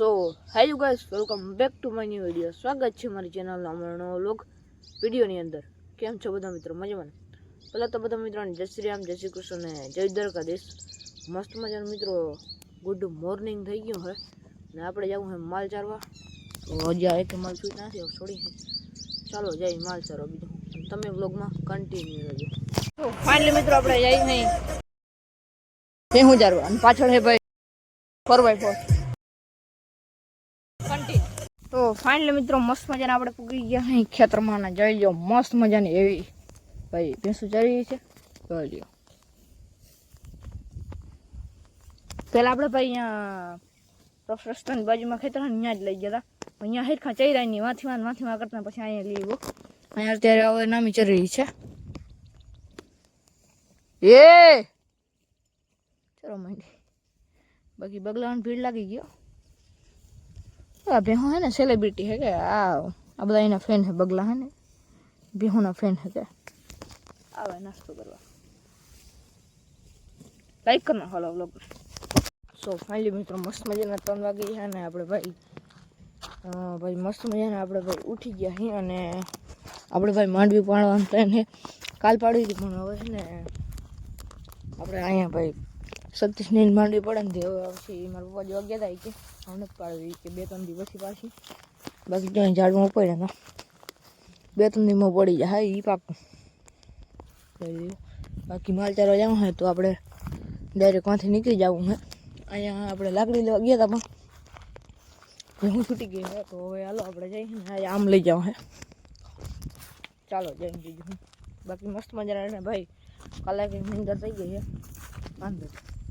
So hello guys welcome back to my new video સ્વાગત છે મારી ચેનલનો અમારો નવો લોગ વિડીયોની અંદર કેમ છો બધા મિત્રો મજામાં પહેલાં તો બધા મિત્રોને જય શ્રી રામ જય શ્રી કૃષ્ણ ને જય દ્વારકાધીશ મસ્ત મજાના મિત્રો ગુડ મોર્નિંગ થઈ ગયું હવે ને આપણે જવું હે માલ ચારવા તો હજી એક માલ છૂટ નથી છોડી ચાલો જઈ માલ ચારો બીજું તમે વ્લોગમાં કન્ટિન્યુ રહેજો ફાઇનલી મિત્રો આપણે જઈ નહીં ભેહું ચારવા અને પાછળ હે ભાઈ ફોર બાય ફોર તો ફાઇનલી મિત્રો મસ્ત મજાના આપણે પૂગી ગયા. અહીં ખેતરમાં જોઈ લો મસ્ત મજાની એવી. ભાઈ, ભેંસું ચરી છે. જોઈ લ્યો. પેલા આપણે ભાઈ અહીંયા રસ્તાની બાજુમાં ખેતર અહીંયા જ લઈ ગયા હતા. અહીંયા હેરખા ચર્યા નહીં, વાંથી વાં વાંથી વાં કરતા પછી અહીંયા લઈ ગયો અહીંયા અત્યારે હવે નામી ચરી રહી છે. એ! ચલો માંડી. બાકી બગલાવાની ભીડ લાગી ગયો આ ભેહો હે ને સેલિબ્રિટી હે કે આ આ બધા એના ફેન હે બગલા હે ને ભેહોના ફેન હે કે આવે નાસ્તો કરવા લાઈક કર નાખો વ્લોગ સો ફાઇનલી મિત્રો મસ્ત મજાના ત્રણ વાગી છે ને આપણે ભાઈ અ, ભાઈ મસ્ત મજાના આપણે ભાઈ ઉઠી ગયા છીએ અને આપણે ભાઈ માંડવી પાડવાનું પ્લાન છે કાલ પાડી હતી પણ હવે છે ને આપણે અહીંયા ભાઈ સતીશની માંડવી પડે ને તે હવે પછી મારા પપ્પા જોવા ગયા હતા ઈ કે હવે નથી પાડવી કે બે ત્રણ દિવસ પછી પાછી બાકી તો અહીં ઝાડમાં પડ્યા હતા બે ત્રણ દિવસમાં પડી જાય હા એ પાકું જોઈ લો. બાકી માલ ચારવા જવું હોય તો આપણે ડાયરેક્ટ ત્યાંથી નીકળી જવું હે અહીંયા આપણે લાકડી લેવા ગયા હતા પણ હું છૂટી ગઈ હે તો હવે હાલો આપણે જઈએ ને અહીંયા આમ લઈ જાવ હે ચાલો જઈને બીજું હું બાકી મસ્ત મજાના ને ભાઈ કલાકની નીંદર થઈ ગઈ છે વાંધો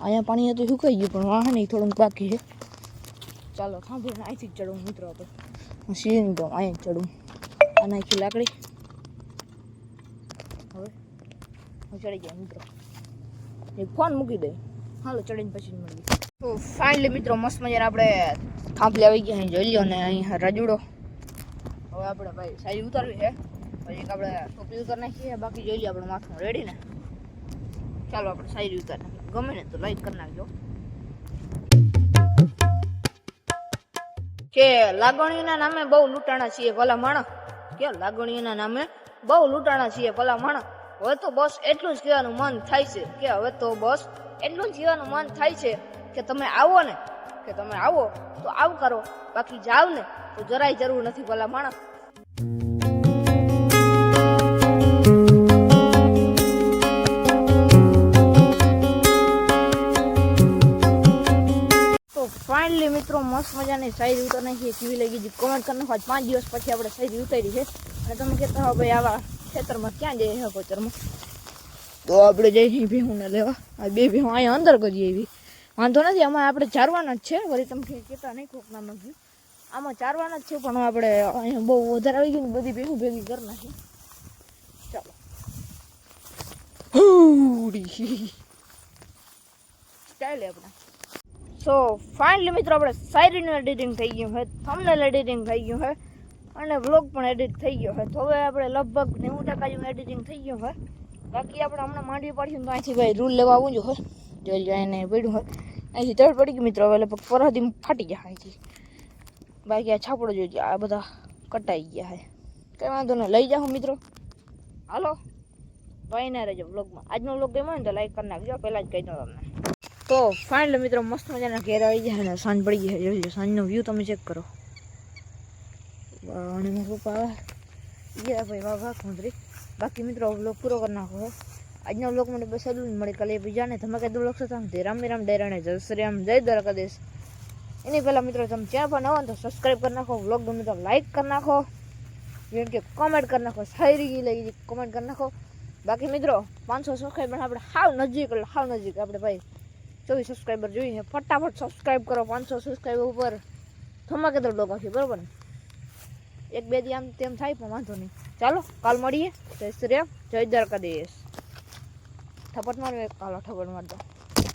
અહીંયા પાણી હતું સુકાઈ ગયું પણ વાહ નહીં થોડુંક બાકી છે ચાલો થાંભલે અહીંથી જ ચડું મિત્રો આપણે હું સીધી તો અહીં જ ચડું આ નાખી લાકડી હવે હું ચડી ગયા મિત્રો એક ફોન મૂકી દઈ હાલો ચડીને પછી મળીએ તો ફાઇનલી મિત્રો મસ્ત મજાના આપણે થાંભલે આવી ગયા અહીં જોઈ લ્યો ને અહીં રજુડો હવે આપણે ભાઈ સાઈડ ઉતારવી છે પછી એક આપણે ટોપી ઉતાર નાખીએ બાકી જોઈ લઈએ આપણે માથું રેડી ને ચાલો આપણે સાઈડ ઉતાર ગમે ને તો લાઈક કરી નાખજો. કે લાગણીના નામે બહુ લૂંટાણા છીએ ભલા માણસ. કે લાગણીના નામે બહુ લૂંટાણા છીએ ભલા માણસ. હવે તો બસ એટલું જ કહેવાનું મન થાય છે કે હવે તો બસ એટલું જ કહેવાનું મન થાય છે કે તમે આવો ને, કે તમે આવો તો આવ કરો. બાકી જાવ ને તો જરાય જરૂર નથી ભલા માણસ. ફાઇનલી મિત્રો, મસ્ત મજાની સાઈડ ઉતરી નાખીએ કેવી લાગી છે કોમેન્ટ કરી નાખો પાંચ દિવસ પછી આપણે સાઈજ ઉતારી છે. અને તમે કહેતા હો ભાઈ, આવા ખેતરમાં ક્યાં જઈએ છે ગોચરમાં તો આપણે જઈ ભેહુંને લેવા. આ બે ભેહું અહીંયા અંદર કરીએ એવી વાંધો નથી, આમાં આપણે ચારવાના જ છે. વળી તમે કહેતા નહીં કોક નામ ગયું આમાં ચારવાના જ છે, પણ આપણે અહીંયા બહુ વધારે આવી ગયું બધી ભેહું ભેગી કરી નાખી. ચાલો. સ્ટાઇલ આપણે. સો ફાઇનલી મિત્રો આપણે શાયરીનું એડિટિંગ થઈ ગયું છે થંબનેલ એડિટિંગ થઈ ગયું છે અને વ્લોગ પણ એડિટ થઈ ગયો છે તો હવે આપણે લગભગ નેવું ટકા જેવું એડિટિંગ થઈ ગયું છે બાકી આપણે હમણાં માંડવી પાડીશું તો અહીંથી ભાઈ રૂલ લેવા આવવું જ હોય જોઈ લો એને પડ્યું હોય અહીંથી તળ પડી ગયું મિત્રો હવે લગભગ પરહદી ફાટી ગયા અહીંથી બાકી આ છાપડો જોઈ આ બધા કટાઈ ગયા છે કંઈ વાંધો નહીં લઈ જાઓ મિત્રો હાલો ભાઈ ના રહેજો વ્લોગમાં આજનો વ્લોગ ગમ્યો હોય ને તો લાઈક કરી નાખજો પહેલાં જ કહી દઉં તમને તો ફાઇનલ મિત્રો મસ્ત મજાના ઘેર આવી ગયા ને સાંજ પડી જાય જોઈ સાંજનો વ્યૂ તમે ચેક કરો. અને મારા પપ્પા આવે ગયા ભાઈ, વાહ વાહ ખુંદરી બાકી મિત્રો વ્લોગ પૂરો કરી નાખો આજનો વ્લોગ મને બસ એટલું જ. મળે કાલે બીજાને ધમાકેદાર વ્લોગ સાથે. જય રામ રામ ડેરાણે જય શ્રી રામ, જય દ્વારકાધીશ. એની પહેલાં મિત્રો, તમે ચેનલ પર નવા તો સબસ્ક્રાઈબ કરી નાખો વ્લોગ ગમે તો લાઈક કરી નાખો. જેમ કે કોમેન્ટ કરી નાખો, સારી લઈ કોમેન્ટ કરી નાખો. બાકી મિત્રો, પાંચસો સબસ્ક્રાઈબર આપણે હાવ નજીક, એટલે હાવ નજીક. આપણે ભાઈ ચોવીસ સબસ્ક્રાઈબર જોઈએ ફટાફટ સબસ્ક્રાઈબ કરો. પાંચસો સબસ્ક્રાઈબર ઉપર ધમાકેદાર લોકો છે, બરાબર ને? એક, બે દી આમ તેમ થાય પણ વાંધો નહીં. ચાલો, કાલ મળીએ. જય શ્રી રામ. જય દ્વારકાધીશ. થપટ મારો એક કાલો થપટ મારતો